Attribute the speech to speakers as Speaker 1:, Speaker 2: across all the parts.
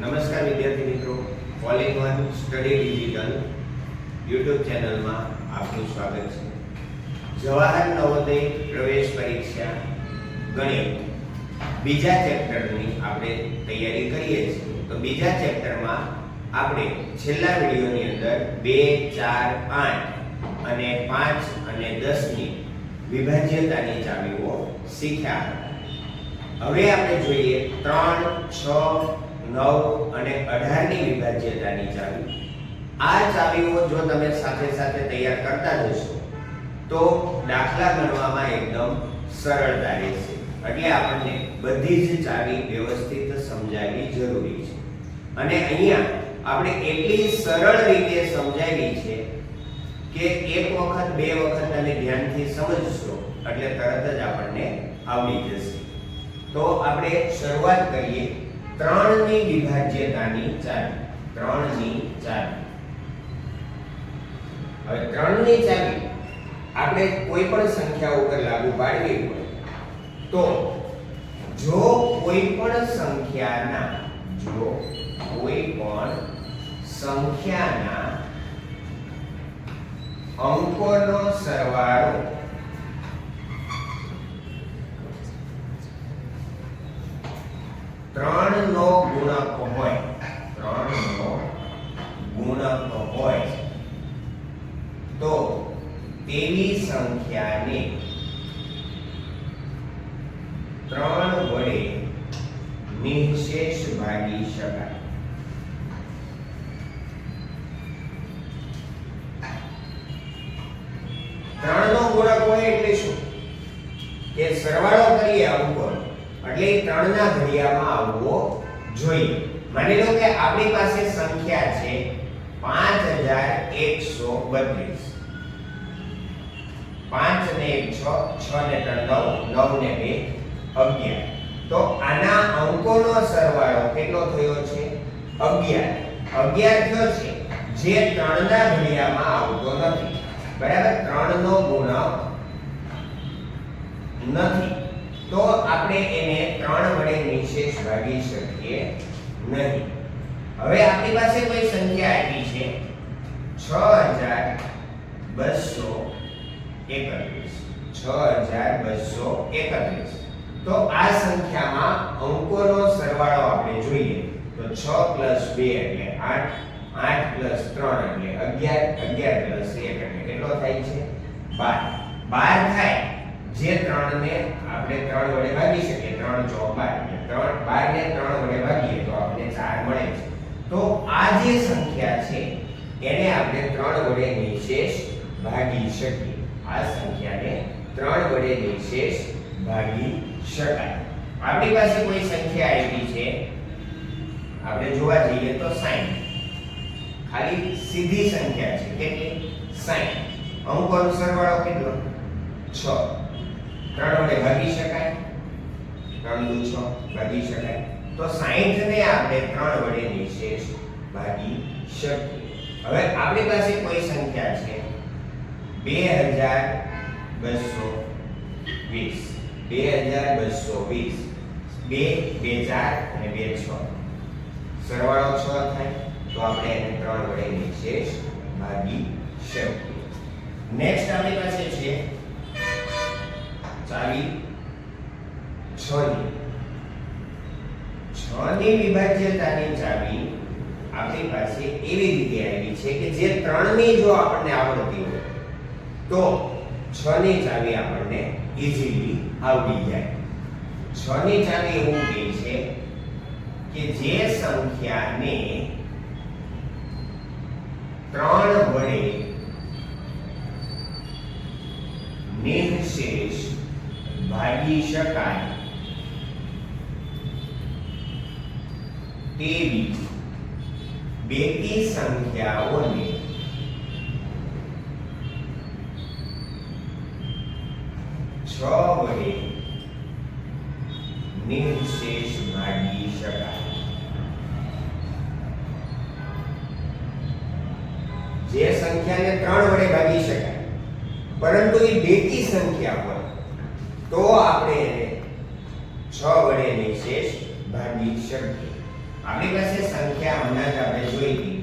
Speaker 1: નમસ્કાર વિદ્યાર્થી મિત્રો. All one study digital YouTube ચેનલમાં આપનું સ્વાગત છે. જવાહર નવોદય પ્રવેશ પરીક્ષા ગણિત. બીજા ચેપ્ટરની આપણે તૈયારી કરીએ છીએ. તો બીજા ચેપ્ટરમાં આપણે છેલ્લા વિડીયોની અંદર બે, ચાર, પાંચ અને પાંચ અને દસની વિભાજ્યતાની ચાવીઓ શીખ્યા હવે આપણે જોઈએ ત્રણ, છ નવ અને અઢારની વિભાજ્યતાની ચાવી. આ ચાવીઓ જો તમે સાથે સાથે તૈયાર કરતા જશો, તો દાખલા ગણવામાં એકદમ સરળતા રહેશે. એટલે આપણને બધી જ ચાવી વ્યવસ્થિત સમજાવવી જરૂરી છે. અને અહીંયા આપણે એટલી સરળ રીતે સમજાવી છે કે એક વખત, બે વખત તમે ધ્યાનથી સમજશો, એટલે તરત જ આપણને આવડી જશે. તો આપણે શરૂઆત કરીએ ત્રણની વિભાજ્યતાની ચાવી. ત્રણની ચાવી. હવે ત્રણની ચાવી આપણે કોઈ પણ સંખ્યા ઉપર લાગુ પાડવી હોય તો જો કોઈ પણ સંખ્યાના જો કોઈ પણ સંખ્યાના અંકોનો સરવાળો ત્રણ નો ગુણક હોય ત્રણ નો ગુણક હોય તો તેવી સંખ્યાને ત્રણ વડે નિશેષ ભાગી શકાય. ત્રણ ગુણક હોય એટલે શું? કે સરવાળો કરીએ અંકોનો એટલે એ ત્રણના ઘડિયામાં આવવો જોઈએ. માની લો કે આપણી પાસે સંખ્યા છે 5132 પાંચ ને એક છ છ ને ત્રણ, નવ નવ ને બે અગિયાર. તો આના અંકોનો સરવાળો કેટલો થયો છે? અગિયાર. અગિયાર થયો છે. જે ત્રણના ઘડિયામાં આવતો નથી. બરાબર? ત્રણનો ગુણક નથી. તો આપણે એને ત્રણ વડે નિશેષ ભાગી શકીએ નહીં. હવે આપણી પાસે કોઈ સંખ્યા આપી છે? 6231 6231 તો આ સંખ્યામાં અંકોનો સરવાળો આપણે જોઈએ. તો છ પ્લસ બે એટલે આઠ આઠ પ્લસ ત્રણ એટલે અગિયાર અગિયાર પ્લસ એક એટલે કેટલો થાય છે? બાર. બાર થાય જે 3 ને આપણે ત્રણ વડે ભાગી શકીએ. ત્રણ ચોક બાર. એટલે ત્રણ બાર ને ત્રણ વડે ભાગીએ તો આપણે 4 મળે છે. તો આ જે સંખ્યા છે, એને આપણે ત્રણ વડે નિશેષ ભાગી શકીએ. આ સંખ્યાને ત્રણ વડે નિશેષ ભાગી શકાય. આપણી પાસે કોઈ સંખ્યા આવી છે? આપણે જોવા જઈએ તો 60 ખાલી સીધી સંખ્યા છે કેટલી 60 અંકોનો સરવાળો કેટલો? 6 ત્રણ વડે ભાગી શકાય? ત્રણ દુ 6 ભાગી શકાય. તો 60 ને આપણે ત્રણ વડે નિશેષ ભાગી શકીએ. હવે આપણી પાસે કોઈ સંખ્યા છે? બે હજાર બસો વીસ. બે હજાર બસો વીસ, બે બે ચાર અને બે છ. સરવાળો છ થાય, તો આપણે એને ત્રણ વડે નિશેષ ભાગી શકીએ. નેક્સ્ટ આપણી પાસે છે ની છ ની વિભાજ્યતાની ચાવી આપણી પાસે એવી રીતે આવી છે કે જે ત્રણની જો આપણને આવડતી હોય, તો છ ની ચાવી આપણને ઈઝીલી આવડી જાય. છ ની ચાવી એવું કહે છે કે જે સંખ્યાને ત્રણ વડે નિઃશેષ ભાગી શકાય, તેવી બેકી સંખ્યાઓને છ વડે નિઃશેષ ભાગી શકાય જે સંખ્યાને ત્રણ વડે ભાગી શકાય, પરંતુ એ બેકી સંખ્યા હોય, તો આપણે એને છ વડે નિશેષ ભાગી શકીએ. આપણી પાસે સંખ્યા હમણાં જ આપણે જોઈ હતી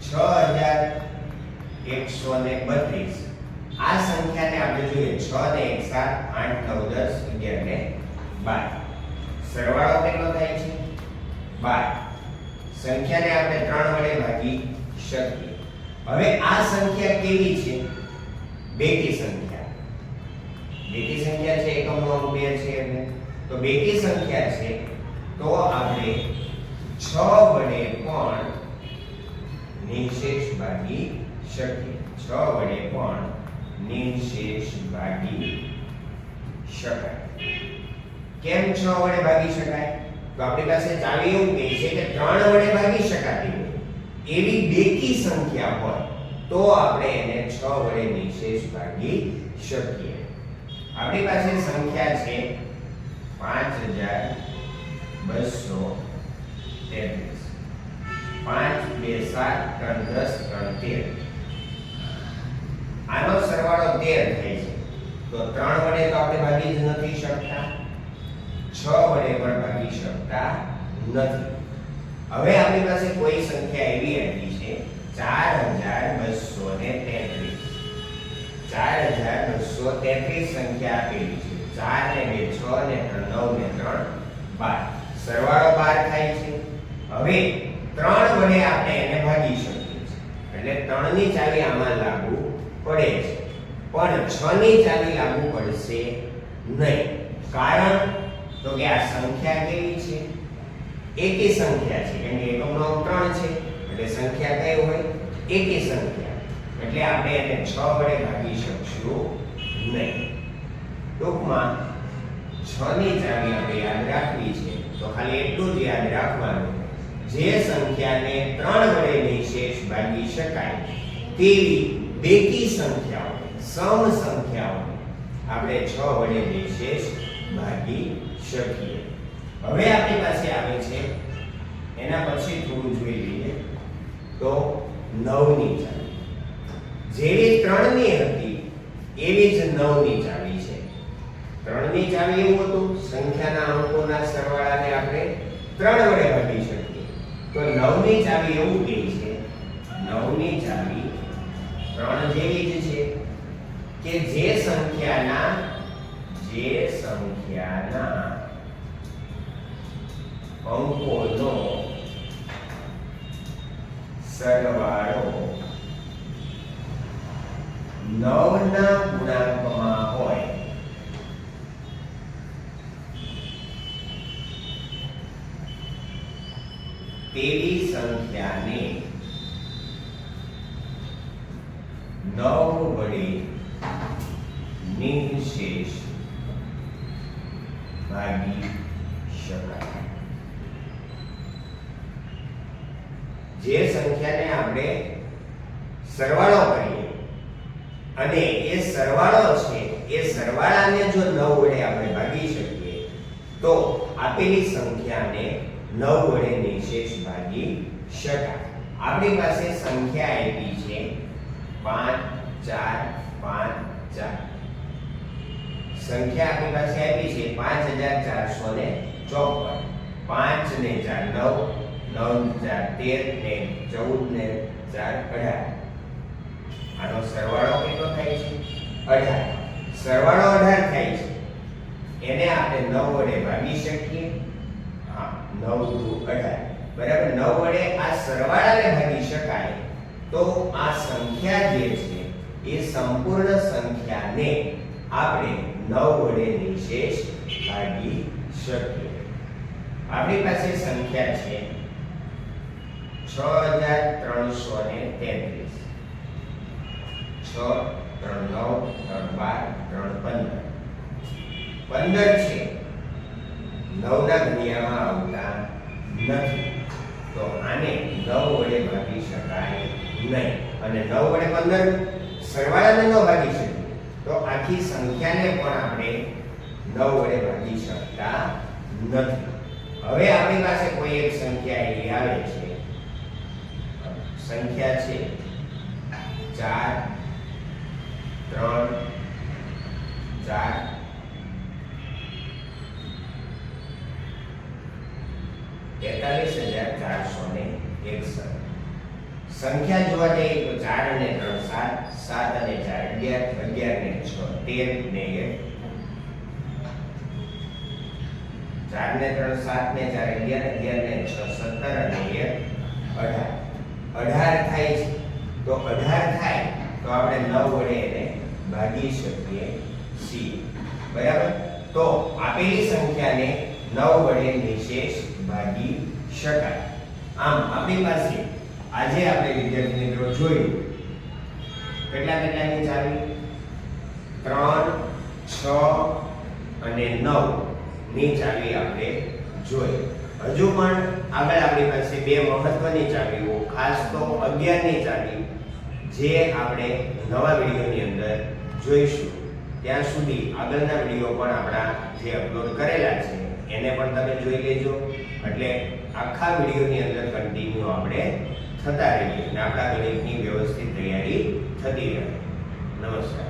Speaker 1: છ હજાર એકસો ને બત્રીસ. આ સંખ્યાને આપણે જોઈએ 6 ને એક સાત આઠ નવ દસ, અગિયાર ને બાર. સરવાળો કેટલો થાય છે? બાર. સંખ્યાને આપણે ત્રણ વડે ભાગી શકીએ. હવે આ સંખ્યા કેવી છે? બેકી સંખ્યા. બેકી સંખ્યા છે એકમનો અંક બે છે એટલે તો બેકી સંખ્યા છે, તો આપણે છ વડે પણ નિશેષ ભાગી શકીએ. છ વડે પણ નિશેષ ભાગી શકાય. કેમ છ વડે ભાગી શકાય? તો આપણી પાસે ચાવી એવું કહે છે કે ત્રણ વડે ભાગી શકાતી હોય. એવી બેકી સંખ્યા હોય, તો આપણે એને છ વડે નિશેષ ભાગી શકીએ. આપણી પાસે સંખ્યા છે પાંચ હજાર બસો તેત્રીસ. પાંચ, બે, સાત, ત્રણ, દસ, ત્રણ, તેર. આનો સરવાળો 13 થાય છે. તો ત્રણ વડે તો આપણે ભાગી જ નથી શકતા. છ વડે પણ ભાગી શકતા નથી. હવે આપણી પાસે કોઈ સંખ્યા એવી આપી છે, ચાર હજાર બસો ને તેત્રીસ. ચાર હજાર બસો તેત્રીસ સંખ્યા આપેલી છે. ચાર ને બે, છ ને ત્રણ, નવ ને ત્રણ, બાર. સરવાળો બાર થાય છે. હવે ત્રણ વડે આપણે એને ભાગી શકીએ છીએ. એટલે ત્રણની ચાવી આમાં લાગુ પડે છે પણ છ ની ચાવી લાગુ પડશે નહીં. કારણ? તો કે આ સંખ્યા કેવી છે? એકી સંખ્યા છે. કેમ કે એકમનો અંક ત્રણ છે. એટલે સંખ્યા કઈ હોય? એકી સંખ્યા. એટલે આપણે એને છ વડે ભાગી શકશું નહીં. ટૂંકમાં છ ની ચાવી આપણે યાદ રાખવી છે. તો ખાલી એટલું જ યાદ રાખવાનું. જે સંખ્યાને ત્રણ વડે નિશેષ ભાગી શકાય, તેવી બેકી સંખ્યાઓ, સમ સંખ્યાઓ. આપણે છ વડે નિશેષ ભાગી શકીએ. હવે આપણી પાસે આવે છે, એના પછી થોડું જોઈ લઈએ, તો નવની ચાવી. જેવી ત્રણની હતી, એવી જ નવની ચાવી છે. ત્રણની ચાવી એવું હતું, સંખ્યાના અંકોના સરવાળાને આપણે ત્રણ વડે ભાગી શકીએ. તો નવની ચાવી એવું કહે છે, નવની ચાવી ત્રણ જેવી જ છે કે જે સંખ્યાના જે સંખ્યાના અંકોનો સરવાળો નવના ગુણાંકમાં હોય. તેવી સંખ્યાને નવ વડે નિશેષ ભાગી શકાય. જે સંખ્યાને આપણે સરવાળો કરીએ અને એ સરવાળો છે, એ સરવાળાને જો નવ વડે આપણે ભાગી શકીએ, તો આપેલી સંખ્યાને નવ વડે નિશેષ ભાગી શકાય. આપણી પાસે સંખ્યા આપી છે પાંચ, ચાર પાંચ, ચાર. સંખ્યા આપણી પાસે આવી છે પાંચ હજાર ચારસો ને ચોપન. પાંચ ને ચાર નવ નવ ચાર તેર ને ચૌદ ને ચાર અઢાર. આનો સરવાળો કેટલો થાય છે? અઢાર. સરવાળો અઢાર થાય છે. એને આપણે નવ વડે ભાગી શકીએ. હા, નવ દુ અઢાર. બરાબર, નવ વડે આ સરવાળાને ભાગી શકાય. તો આ સંખ્યા જે છે, એ સંપૂર્ણ સંખ્યાને આપણે નવ વડે નિશેષ ભાગી શકીએ. આપણી પાસે સંખ્યા છે છ હજાર ત્રણસો ને તેત્રીસ. છ, ત્રણ નવ, ત્રણ બાર, ત્રણ પંદર. પંદર છે. નવના ઘડિયામાં આવતા નથી. તો આને નવ વડે ભાગી શકાય નહીં. અને નવ વડે પંદર સરવાળાને ન ભાગી છે. તો આખી સંખ્યાને પણ આપણે નવ વડે ભાગી શકતા નથી. હવે આપણી પાસે કોઈ એક સંખ્યા એવી આવે છે. સંખ્યા છે ચાર, ત્રણ, ચાર તેતાલીસ હજાર ચારસો એકસઠ સંખ્યા જોવા જઈએ તો ચાર અને ત્રણ, સાત સાત અને ચાર, અગિયાર અગિયાર ને છ, તેર ને એક. ચાર ને ત્રણ, સાત ને ચાર, અગિયાર અગિયાર ને છ, સત્તર અને એક. અઢાર. અઢાર થાય છે. તો અઢાર થાય તો આપણે નવ વડે એને ભાગી શકીએ છીએ. બરાબર? તો આપેલી સંખ્યાને નવ વડે નિશેષ ભાગી શકાય. આમ આપણી પાસે આજે આપણે વિદ્યાર્થી મિત્રો જોયું કેટલા કેટલાની ચાવી? ત્રણ, છ અને નવની ચાવી આપણે જોઈ. હજુ પણ આગળ આપણી પાસે બે મહત્વની ચાવીઓ, ખાસ તો અગિયારની ચાવી, જે આપણે નવા વિડીયોની અંદર જોઈશું. ત્યાં સુધી આગળના વીડિયો પણ આપણા જે અપલોડ કરેલા છે, એને પણ તમે જોઈ લેજો. એટલે આખા વિડીયોની અંદર કન્ટિન્યુ આપણે થતા રહીએ અને આપણા ગણિતની વ્યવસ્થિત તૈયારી થતી રહે. નમસ્કાર.